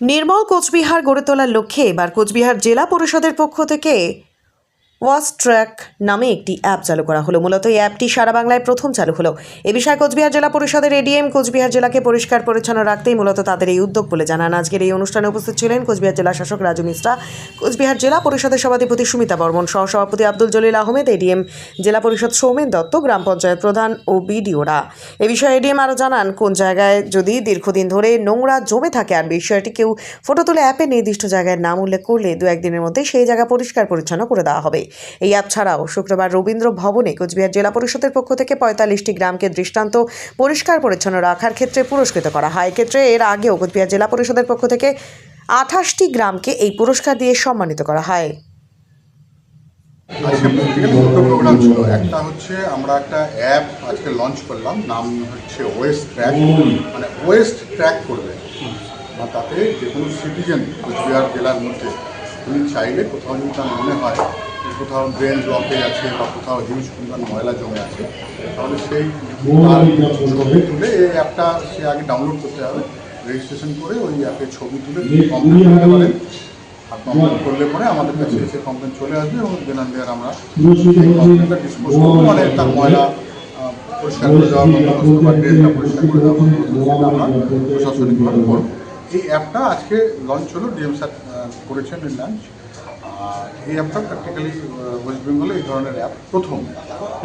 নির্মল কোচবিহার গড়ে তোলার লক্ষ্যে এবার কোচবিহার জেলা পরিষদের পক্ষ থেকে ওয়াস ট্র্যাক নামে একটি অ্যাপ চালু করা হলো। মূলত এই অ্যাপটি সারা বাংলায় প্রথম চালু হলো। এ বিষয়ে কোচবিহার জেলা পরিষদের এডিএম কোচবিহার জেলাকে পরিষ্কার পরিচ্ছন্ন রাখতেই মূলত তাদের এই উদ্যোগ বলে জানান। আজকের এই অনুষ্ঠানে উপস্থিত ছিলেন কোচবিহার জেলা শাসক রাজু মিশ্রা, কোচবিহার জেলা পরিষদের সভাধিপতি সুমিতা বর্মন, সহসভাপতি আব্দুল জলিল আহমেদ, এডিএম জেলা পরিষদ সৌমেন দত্ত, গ্রাম পঞ্চায়েত প্রধান ও বিডিওরা। এ বিষয়ে এডিএম আরও জানান, কোন জায়গায় যদি দীর্ঘদিন ধরে নোংরা জমে থাকে আর বিষয়টি কেউ ফটো তুলে অ্যাপে নির্দিষ্ট জায়গায় নাম উল্লেখ করলে দু একদিনের মধ্যে সেই জায়গা পরিষ্কার পরিচ্ছন্ন করে দেওয়া হবে। এই অ্যাপ ছাড়াও শুক্রবার রবীন্দ্র ভবনে কোচবিহার জেলা পরিষদের পক্ষ থেকে পঁয়তাল্লিশটি গ্রামকে দৃষ্টান্ত পরিষ্কার পরিচ্ছন্ন রাখার ক্ষেত্রে পুরস্কৃত করা হয়। এক্ষেত্রে এর আগেও কোচবিহার জেলা পরিষদের পক্ষ থেকে আঠাশটি গ্রামকে এই পুরস্কার দিয়ে সম্মানিত করা হয়। আজকে ছিল। একটা হচ্ছে আমরা একটা অ্যাপ আজকে লঞ্চ করলাম। নাম হচ্ছে ওয়েস্ট ট্র্যাক। মানে ওয়েস্ট ট্র্যাক করবে। বা তাতে যে কোনো সিটিজেন কোচবিহার জেলার মধ্যে, তুমি চাইলে কোথাও যদি তার মনে হয় কোথাও ড্রেন ব্লকেজ আছে বা কোথাও হিউজ পরিমাণ ময়লা জমে আছে তাহলে সেই ছবি তুলে এই অ্যাপটা সে আগে ডাউনলোড করতে হবে রেজিস্ট্রেশন করে ওই অ্যাপে ছবি তুলে করতে পারেন। আর কমপ্লেন করলে পরে আমাদের কাছে এসে কমপ্লেন চলে আসবে এবং অ্যান্ড দেয়ার আমরা সেই কমপ্লেনটা ডিসপোজ করব। মানে তার ময়লা পরিষ্কার করে দেওয়ার বন্দোবস্ত বা ড্রেনটা পরিষ্কার করে দেওয়ার বন্দোবস্ত সেটা আমরা প্রশাসনিকভাবে করব। এই অ্যাপটা আজকে লঞ্চ হলো ডিএম স্যার করেছেন লঞ্চ এই অ্যাপটা প্র্যাকটিক্যালি ওয়েস্ট বেঙ্গলে এই ধরনের অ্যাপ প্রথম।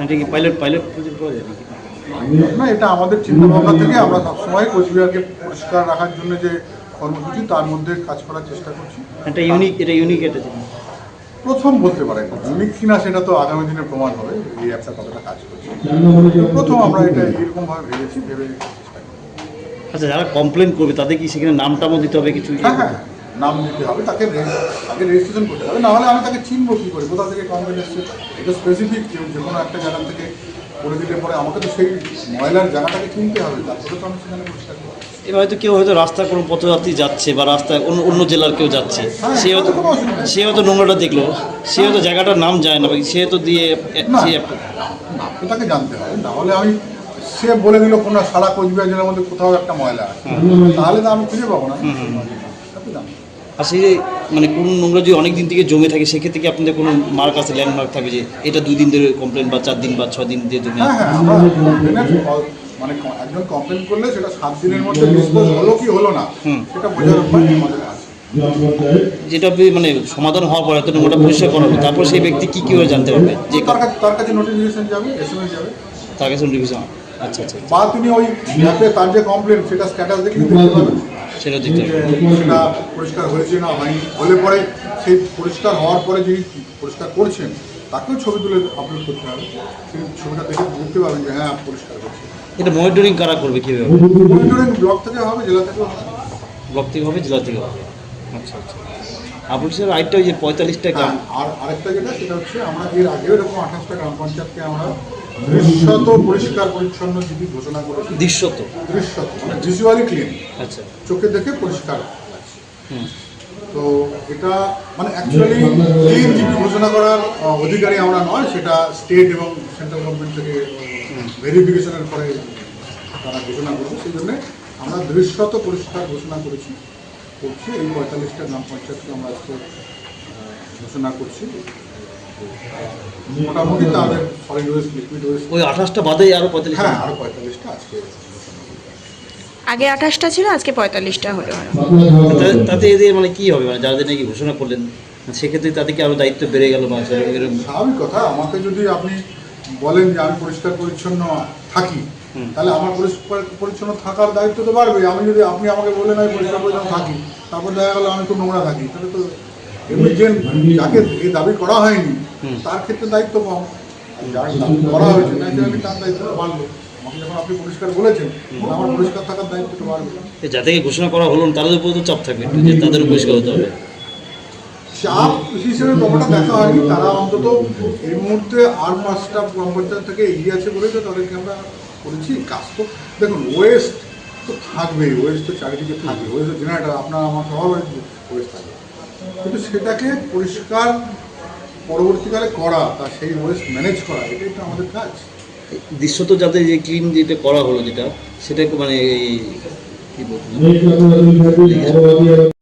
এটা কি পাইলট পাইলট প্রজেক্ট পাওয়া যায় না এটা আমাদের চিন্তা ভাবনা থেকে আমরা সবসময় কোচবিহারকে পরিষ্কার রাখার জন্য যে কর্মসূচি তার মধ্যে কাজ করার চেষ্টা করছি। এটা ইউনিক এটা ইউনিক এটা। প্রথম বলতে পারেন ইউনিক কিনা সেটা তো আগামী দিনে প্রমাণ হবে এই অ্যাপটা কতটা কাজ করছে। প্রথম আমরা এটা এরকম ভাবে ভেবেছি ভেবে আচ্ছা যারা কমপ্লেন করবে তাদের কি সেখানে নামটামও দিতে হবে কিছু? হ্যাঁ হ্যাঁ। নাম দিতে হবে তাকে আগে রেজিস্ট্রেশন করতে হবে। নাহলে আমি তাকে চিনবো কী করে? কোথা থেকে কমপ্লেন এসছে? এটা স্পেসিফিক কেউ যে কোনো একটা জায়গা থেকে করে দিলে পরে আমাকে তো সেই ময়লার জায়গাটাকে চিনতে হবে তারপরে তো আমি সেখানে পরিষ্কার করব। এবার হয়তো কেউ হয়তো রাস্তায় কোনো পথযাত্রী যাচ্ছে বা রাস্তায় অন্য অন্য জেলার কেউ যাচ্ছে সে হয়তো। সে হয়তো নোংরাটা দেখল সে হয়তো জায়গাটার নাম যায় না সে হয়তো দিয়ে তাকে জানতে হবে। নাহলে আমি সে বলে দিল কোনো সারা কোচবিহার জেলার মধ্যে কোথাও একটা ময়লা আছে। তাহলে তো আমি খুঁজে পাবো না। তাকে। আর সেই যে মানে কোন নোংরা যদি অনেক দিন থেকে জমে থাকে সেক্ষেত্রে কি আপনাদের কোনো মার্ক আছে ল্যান্ডমার্ক থাকে যে এটা দুই দিন ধরে কমপ্লেন বা চার দিন বা ছ দিন দিয়ে জমে হ্যাঁ? হ্যাঁ মানে একজন কমপ্লেন করলে সেটা সাত দিনের মধ্যে ডিসপোজ হলো কি হলো না। সেটা বোঝার উপায় আমাদের আছে যেটা মানে সমাধান হওয়ার পর হয়তো নোংরাটা পরিষ্কার করা হবে তারপর সেই ব্যক্তি কি কীভাবে জানতে পারবে? যে তার কাছে তার কাছে নোটিফিকেশন যাবে এস এম এস যাবে। তার কাছে রিভিশন আচ্ছা আচ্ছা বা তিনি ওই অ্যাপে তার যে কমপ্লেন সেটা স্ট্যাটাস দেখে দেখতে পাবেন সেটা যে সেটা পরিষ্কার হয়েছে না হয়নি হলে পরে সেই পরিষ্কার হওয়ার পরে যিনি পরিষ্কার করছেন তাকেও ছবি তুলে আপলোড করতে হবে। তিনি ছবিটা দেখে বুঝতে পারবেন যে হ্যাঁ পরিষ্কার করছে এটা মনিটরিং কারা করবে কীভাবে? মনিটরিং ব্লক থেকে হবে জেলা থেকেও হবে? ব্লক থেকে হবে জেলা থেকে হবে। আচ্ছা আচ্ছা। আপনি স্যার আরেকটা ওই যে পঁয়তাল্লিশটা হ্যাঁ, গ্রাম। আর আরেকটা যেটা সেটা হচ্ছে আমরা এর আগেও এরকম আঠাশটা গ্রাম পঞ্চায়েতকে আমরা দৃশ্যত পরিষ্কার পরিচ্ছন্ন যদি ঘোষণা করেছি দৃশ্যত। দৃশ্যত। মানে ভিজুয়ালি ক্লিন আচ্ছা। চোখে দেখে পরিষ্কার। হুম। তো এটা মানে অ্যাকচুয়ালি ক্লিন জিপি ঘোষণা করার অধিকারী আমরা নয় সেটা স্টেট এবং সেন্ট্রাল গভর্নমেন্ট থেকে ভেরিফিকেশনের পরে তারা ঘোষণা করবে সেই জন্য আমরা দৃশ্যত পরিষ্কার ঘোষণা করেছি করছি। এই পঁয়তাল্লিশটা গ্রাম পঞ্চায়েতকে আমরা আজকে ঘোষণা করছি। মোটামুটি তাদের সলিড ওয়েস্ট লিকুইড ওয়েস্ট ওই আঠাশটা বাদে আরও পঁয়তাল্লিশ হ্যাঁ আরও পঁয়তাল্লিশটা আজকে। আগে আঠাশটা ছিল আজকে পঁয়তাল্লিশটা হলো তাতে- তাতে এদের মানে কি হবে? মানে যাদের নাকি ঘোষণা করলেন সেক্ষেত্রে তাদেরকে আরও দায়িত্ব বেড়ে গেল বা স্বাভাবিক কথা আমাকে যদি আপনি বলেন যে আমি পরিষ্কার পরিচ্ছন্ন থাকি হুম। তাহলে আমার পরিষ্কার পরিচ্ছন্ন থাকার দায়িত্ব তো বাড়বে আমি যদি আপনি আমাকে বলেন আমি পরিষ্কার পরিচ্ছন্ন থাকি তারপর দেখা গেলো আমি খুব নোংরা থাকি তাহলে তো এমনি যে যাকে এই দাবি করা হয়নি। তার ক্ষেত্রে দায়িত্ব কম। যার দাবি করা হয়েছে ন্যাচারালি তার দায়িত্বটা বাড়লো আমাকে যখন আপনি পরিষ্কার বলেছেন আমার পরিষ্কার থাকার দায়িত্বটা বাড়বে। এ যাদেরকে ঘোষণা করা হলো তাদের উপর তো চাপ থাকবে যে তাদেরও পরিষ্কার হতে হবে। চাপ হিসেবে ব্যাপারটা দেখা হয়নি তারা অন্তত এই মুহূর্তে আর পাঁচটা গ্রাম পঞ্চায়েত থেকে এগিয়ে আছে তো তাদেরকে আমরা করেছি কাজ তো দেখুন ওয়েস্ট তো থাকবেই ওয়েস্ট তো চারিদিকে থাকবে ওয়েস্ট জেনারেটার আপনার আমার সবার ওয়েস্ট থাকবে। কিন্তু সেটাকে পরিষ্কার পরবর্তীকালে করা তা সেই ওয়েস্ট ম্যানেজ করা এটাই তো আমাদের কাজ দৃশ্যত যাতে যে ক্লিন যেটা করা হলো যেটা সেটাকে মানে এই কি বলব